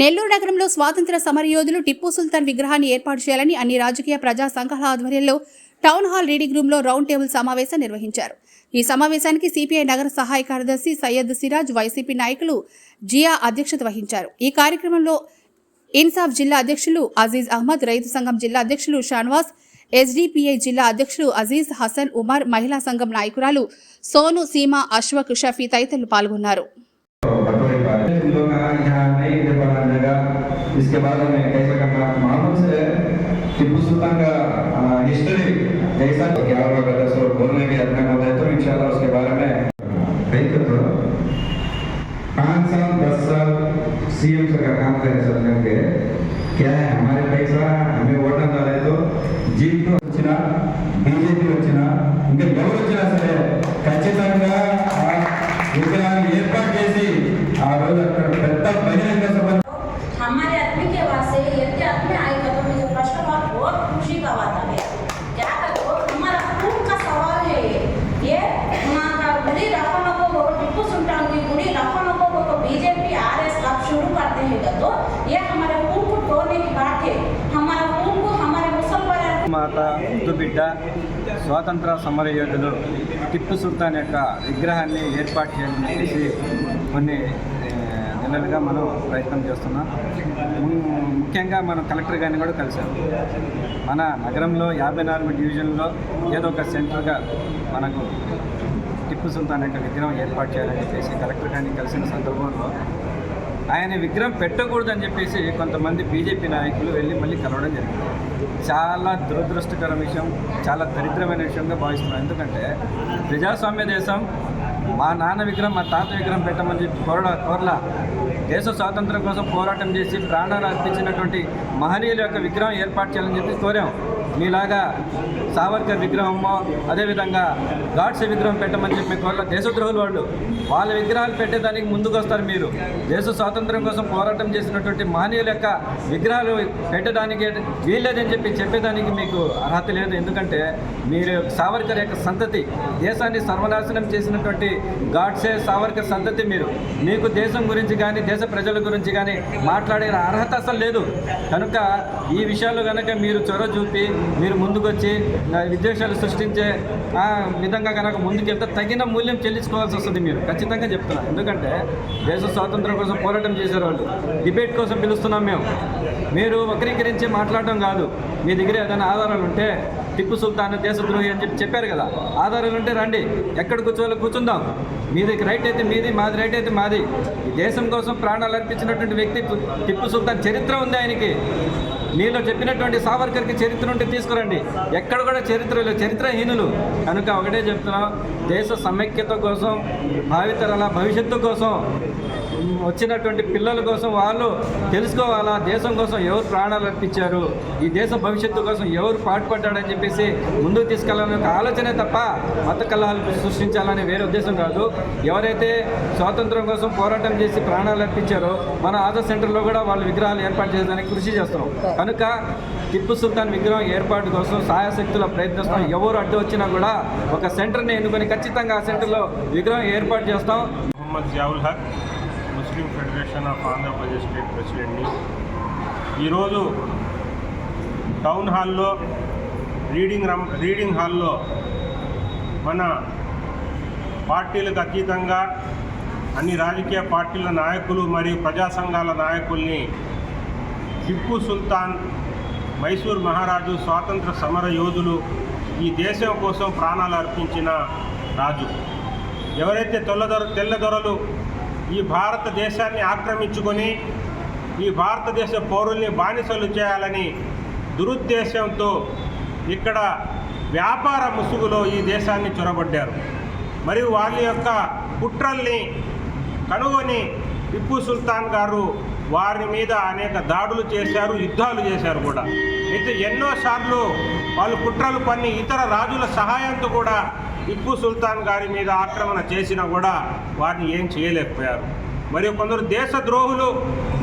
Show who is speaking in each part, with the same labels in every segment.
Speaker 1: నెల్లూరు నగరంలో స్వాతంత్ర సమరయోధులు టిప్పు సుల్తాన్ విగ్రహాన్ని ఏర్పాటు చేయాలని అన్ని రాజకీయ ప్రజా సంఘాల ఆధ్వర్యంలో టౌన్ హాల్ రీడింగ్ రూమ్లో రౌండ్ టేబుల్ సమావేశం నిర్వహించారు. ఈ సమావేశానికి సిపిఐ నగర సహాయ కార్యదర్శి సయ్యద్ సిరాజ్ వైసీపీ నాయకులు జియా అధ్యక్షత వహించారు. ఈ కార్యక్రమంలో ఇన్సాఫ్ జిల్లా అధ్యక్షులు అజీజ్ అహ్మద్ రైతు సంఘం జిల్లా అధ్యక్షులు షాన్వాస్ ఎస్డిపిఐ జిల్లా అధ్యక్షులు అజీజ్ హసన్ ఉమర్ మహిళా సంఘం నాయకురాలు సోను సీమా అశ్వక్ షఫీ తదితరులు పాల్గొన్నారు.
Speaker 2: बटोरे पा रहे हैं लोग यहाँ नहीं दे पा रहा जगह इसके बारे में कैसा करना मालूम से टिप्पू सुल्तान का हिस्ट्री जैसा क्या हुआ करता सो बोलने भी अपने को है तो इंशाल्लाह उसके बारे में कहीं तो थोड़ा पाँच साल दस साल सीएम का काम करे सर लेके क्या है हमारे पैसा हमें ఓటం రాలేదు జీవితం వచ్చినా బీజేపీ వచ్చినా ఇంకా ఎవరు వచ్చినా సరే ఖచ్చితంగా ఆ విగ్రహాన్ని ఏర్పాటు
Speaker 3: తర్వాత ముద్దుబిడ్డ స్వాతంత్ర సమర యోధులు టిప్పు సుల్తాన్ యొక్క విగ్రహాన్ని ఏర్పాటు చేసి కొన్ని నెలలుగా మనం ప్రయత్నం చేస్తున్నాం. ముఖ్యంగా మనం కలెక్టర్ గారిని కూడా కలిశాం. మన నగరంలో యాభై నాలుగు డివిజన్లో ఏదో ఒక సెంటర్గా మనకు టిప్పు సుల్తాన్ యొక్క విగ్రహం ఏర్పాటు చేయాలని చెప్పేసి కలెక్టర్ గారిని కలిసిన సందర్భంలో ఆయన విగ్రహం పెట్టకూడదని చెప్పేసి కొంతమంది బీజేపీ నాయకులు వెళ్ళి మళ్ళీ కలవడం జరిగింది. చాలా దురదృష్టకర విషయం చాలా దరిద్రమైన విషయంగా భావిస్తున్నాను ఎందుకంటే ప్రజాస్వామ్య దేశం మా నాన్న విగ్రహం మా తాత విగ్రహం పెట్టమని చెప్పి కోరడ కోరలా. దేశ స్వాతంత్రం కోసం పోరాటం చేసి ప్రాణాలు అర్పించినటువంటి మహనీయుల యొక్క విగ్రహం ఏర్పాటు చేయాలని చెప్పి కోరాం. మీలాగా సావర్కర్ విగ్రహమో అదేవిధంగా గాడ్సే విగ్రహం పెట్టమని చెప్పి వాళ్ళ దేశద్రోహులు వాళ్ళు వాళ్ళ విగ్రహాలు పెట్టేదానికి ముందుకు వస్తారు మీరు. దేశ స్వాతంత్రం కోసం పోరాటం చేసినటువంటి మానవుల యొక్క విగ్రహాలు పెట్టడానికి వీల్లేదని చెప్పి చెప్పేదానికి మీకు అర్హత లేదు. ఎందుకంటే మీరు సావర్కర్ యొక్క సంతతి దేశాన్ని సర్వనాశనం చేసినటువంటి గాడ్సే సావర్కర్ సంతతి మీరు. మీకు దేశం గురించి కానీ దేశ ప్రజల గురించి కానీ మాట్లాడే అర్హత అసలు లేదు. కనుక ఈ విషయాలు కనుక మీరు చొరవ చూపి మీరు ముందుకొచ్చి విద్వేషాలు సృష్టించే విధంగా కనుక ముందుకెళ్తే తగిన మూల్యం చెల్లించుకోవాల్సి వస్తుంది మీరు. ఖచ్చితంగా చెప్తున్నాను ఎందుకంటే దేశ స్వాతంత్రం కోసం పోరాటం చేశారు వాళ్ళు. డిబేట్ కోసం పిలుస్తున్నాం మేము. మీరు వక్రీకరించి మాట్లాడడం కాదు. మీ దగ్గర ఏదైనా ఆధారాలు ఉంటే టిప్పు సుల్తాన్ దేశద్రోహి అని చెప్పి చెప్పారు కదా. ఆధారాలు ఉంటే రండి. ఎక్కడ కూర్చోవాలో కూర్చుందాం. మీది రైట్ అయితే మీది మాది రైట్ అయితే మాది. దేశం కోసం ప్రాణాలు అర్పించినటువంటి వ్యక్తి టిప్పు సుల్తాన్ చరిత్ర ఉంది ఆయనకి. నేను చెప్పినటువంటి సావర్కర్కి చరిత్ర ఉంటే తీసుకురండి. ఎక్కడ కూడా చరిత్ర చరిత్రహీనులు. కనుక ఒకటే చెప్తున్నాం దేశ సమైక్యత కోసం భావితరాల భవిష్యత్తు కోసం వచ్చినటువంటి పిల్లల కోసం వాళ్ళు తెలుసుకోవాలా? దేశం కోసం ఎవరు ప్రాణాలు అర్పించారు? ఈ దేశ భవిష్యత్తు కోసం ఎవరు పాటుపడ్డాడని చెప్పేసి ముందుకు తీసుకెళ్ళాలని ఒక ఆలోచనే తప్ప మత కలహాలు సృష్టించాలనే వేరే ఉద్దేశం కాదు. ఎవరైతే స్వాతంత్రం కోసం పోరాటం చేసి ప్రాణాలు అర్పించారో మన ఆధార్ సెంటర్లో కూడా వాళ్ళ విగ్రహాలు ఏర్పాటు చేయడానికి కృషి చేస్తున్నాం. కనుక టిప్పు సుల్తాన్ విగ్రహం ఏర్పాటు కోసం సాయశక్తుల ప్రయత్నిస్తాం ఎవరు అడ్డు వచ్చినా కూడా ఒక సెంటర్ని ఎన్నుకొని ఖచ్చితంగా ఆ సెంటర్లో విగ్రహం ఏర్పాటు చేస్తాం.
Speaker 4: Mohammed Javul Haq. Federation of Andhra Pradesh state ప్రెసిడెంట్ని. ఈరోజు టౌన్ హాల్లో రీడింగ్ రమ్ రీడింగ్ హాల్లో మన పార్టీలకు అతీతంగా అన్ని రాజకీయ పార్టీల నాయకులు మరియు ప్రజా సంఘాల నాయకుల్ని టిప్పు సుల్తాన్ మైసూర్ మహారాజు స్వాతంత్ర సమర యోధులు ఈ దేశం కోసం ప్రాణాలు అర్పించిన రాజు. ఎవరైతే తెల్లదొర తెల్లదొరలు ఈ భారతదేశాన్ని ఆక్రమించుకొని ఈ భారతదేశ పౌరుల్ని బానిసలు చేయాలని దురుద్దేశంతో ఇక్కడ వ్యాపార ముసుగులో ఈ దేశాన్ని చొరబడ్డారు. మరియు వాళ్ళ యొక్క కుట్రల్ని కనుగొని టిప్పు సుల్తాన్ గారు వారి మీద అనేక దాడులు చేశారు యుద్ధాలు చేశారు కూడా. అయితే ఎన్నోసార్లు వాళ్ళు కుట్రలు పన్ని ఇతర రాజుల సహాయంతో కూడా టిప్పు సుల్తాన్ గారి మీద ఆక్రమణ చేసినా కూడా వారిని ఏం చేయలేకపోయారు. మరియు కొందరు దేశద్రోహులు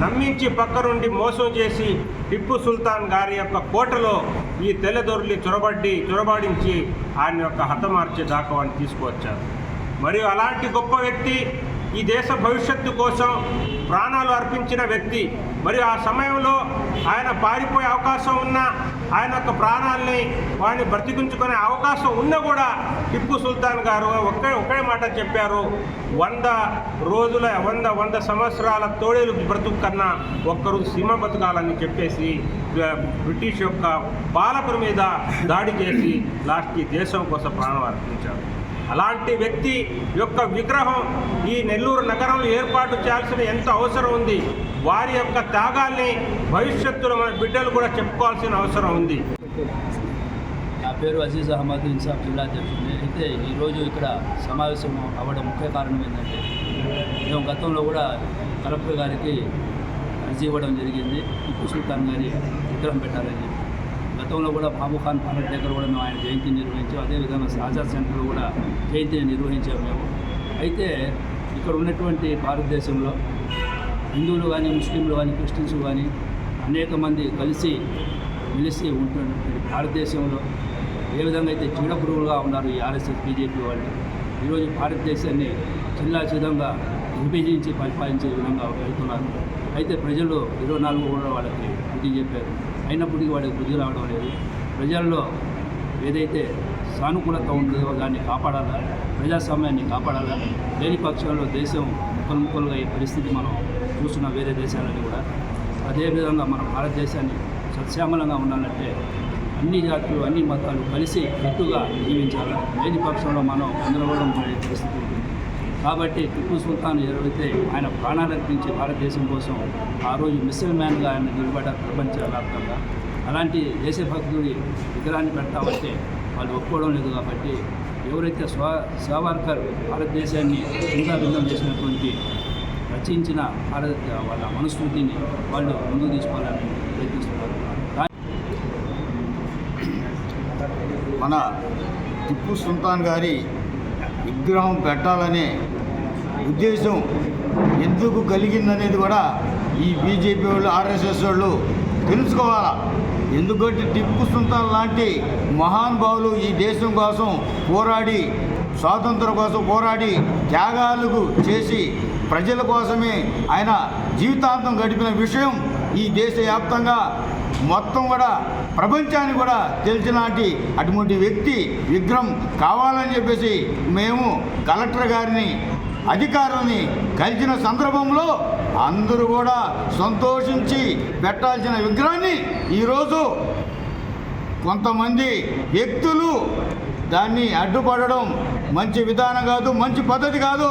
Speaker 4: నమ్మించి పక్కనుండి మోసం చేసి టిప్పు సుల్తాన్ గారి యొక్క కోటలో ఈ తెల్లదొరలి చొరబడ్డి చొరబడించి ఆయన యొక్క హతమార్చే దాకా వాడిని తీసుకువచ్చారు. మరియు అలాంటి గొప్ప వ్యక్తి ఈ దేశ భవిష్యత్తు కోసం ప్రాణాలు అర్పించిన వ్యక్తి. మరి ఆ సమయంలో ఆయన పారిపోయే అవకాశం ఉన్నా ఆయన యొక్క ప్రాణాల్ని వాడిని బ్రతికించుకునే అవకాశం ఉన్నా కూడా టిప్పు సుల్తాన్ గారు ఒకే ఒకే మాట చెప్పారు. వంద రోజుల వంద వంద సంవత్సరాల తోడేలు బ్రతుకు కన్నా ఒక్కరు సీమ బతకాలని చెప్పేసి బ్రిటిష్ యొక్క పాలకుల మీద దాడి చేసి లాస్ట్కి దేశం కోసం ప్రాణం అర్పించారు. అలాంటి వ్యక్తి యొక్క విగ్రహం ఈ నెల్లూరు నగరంలో ఏర్పాటు చేయాల్సిన ఎంత అవసరం ఉంది? వారి యొక్క త్యాగాల్ని భవిష్యత్తులో మన బిడ్డలు కూడా చెప్పుకోవాల్సిన అవసరం ఉంది.
Speaker 5: నా పేరు అజీజ్ అహ్మద్ ఇన్సాఫ్ జిల్లా అధ్యక్షుడు. అయితే ఈరోజు ఇక్కడ సమావేశం అవ్వడం ముఖ్య కారణం ఏంటంటే మేము గతంలో కూడా కలెక్టర్ గారికి అర్జీ ఇవ్వడం జరిగింది. టిప్పు సుల్తాన్ గారి విగ్రహం పెట్టాలని గతంలో కూడా బాబు ఖాన్ పాలక్ దగ్గర కూడా మేము ఆయన జయంతిని నిర్వహించాం. అదేవిధంగా ఆజాద్ సెంటర్లో కూడా జయంతిని నిర్వహించాము మేము. అయితే ఇక్కడ ఉన్నటువంటి భారతదేశంలో హిందువులు కానీ ముస్లింలు కానీ క్రిస్టియన్స్ కానీ అనేక మంది కలిసి మెలిసి ఉంటున్నటువంటి భారతదేశంలో ఏ విధంగా అయితే చీడపురుగులుగా ఉన్నారు ఈ ఆర్ఎస్ఎస్ బీజేపీ వాళ్ళు ఈరోజు భారతదేశాన్ని చిల్లా చిదంగా విభజించి పరిపాలించే విధంగా వెళ్తున్నారు. అయితే ప్రజలు ఇరవై నాలుగు కూడా వాళ్ళకి బుద్ధి చెప్పారు. అయినప్పటికీ వాడికి బుద్ధి రావడం లేదు. ప్రజల్లో ఏదైతే సానుకూలత ఉంటుందో దాన్ని కాపాడాలా? ప్రజాస్వామ్యాన్ని కాపాడాలా? లేని పక్షంలో దేశం ముక్కలు ముక్కలుగా ఈ పరిస్థితి మనం చూస్తున్న వేరే దేశాలని కూడా. అదేవిధంగా మన భారతదేశాన్ని సత్యామలంగా ఉండాలంటే అన్ని జాతులు అన్ని మతాలు కలిసి కట్టుగా జీవించాలి? లేని పక్షంలో మనం గందరగోళం పడే పరిస్థితి ఉంటుంది. కాబట్టి టిప్పు సుల్తాన్ ఎవరైతే ఆయన ప్రాణాలు ప్రాణాలర్పించి భారతదేశం కోసం ఆ రోజు మిస్సైల్ మ్యాన్గా ఆయన నిలబడ్డారు ప్రపంచవ్యాప్తంగా అలాంటి దేశభక్తుడి విగ్రహాన్ని పెడతామంటే వాళ్ళు ఒప్పుకోవడం లేదు కాబట్టి ఎవరైతే స్వ సావర్కర్ భారతదేశాన్ని భిన్నం చేసినటువంటి రచించిన భారత వాళ్ళ మనస్మృతిని వాళ్ళు ముందుకు తీసుకోవాలని ప్రయత్నిస్తున్నారు.
Speaker 6: మన టిప్పు సుల్తాన్ గారి విగ్రహం పెట్టాలనే ఉద్దేశం ఎందుకు కలిగిందనేది కూడా ఈ బీజేపీ వాళ్ళు ఆర్ఎస్ఎస్ వాళ్ళు తెలుసుకోవాలా? ఎందుకంటే టిప్పు సుల్తాన్ లాంటి మహానుభావులు ఈ దేశం కోసం పోరాడి స్వాతంత్రం కోసం పోరాడి త్యాగాలకు చేసి ప్రజల కోసమే ఆయన జీవితాంతం గడిపిన విషయం ఈ దేశవ్యాప్తంగా మొత్తం కూడా ప్రపంచానికి కూడా తెలిసినాటి అటువంటి వ్యక్తి విగ్రహం కావాలని చెప్పేసి మేము కలెక్టర్ గారిని అధికారుల్ని కలిసిన సందర్భంలో అందరూ కూడా సంతోషించి పెట్టాల్సిన విగ్రహాన్ని ఈరోజు కొంతమంది వ్యక్తులు దాన్ని అడ్డుపడడం మంచి విధానం కాదు మంచి పద్ధతి కాదు.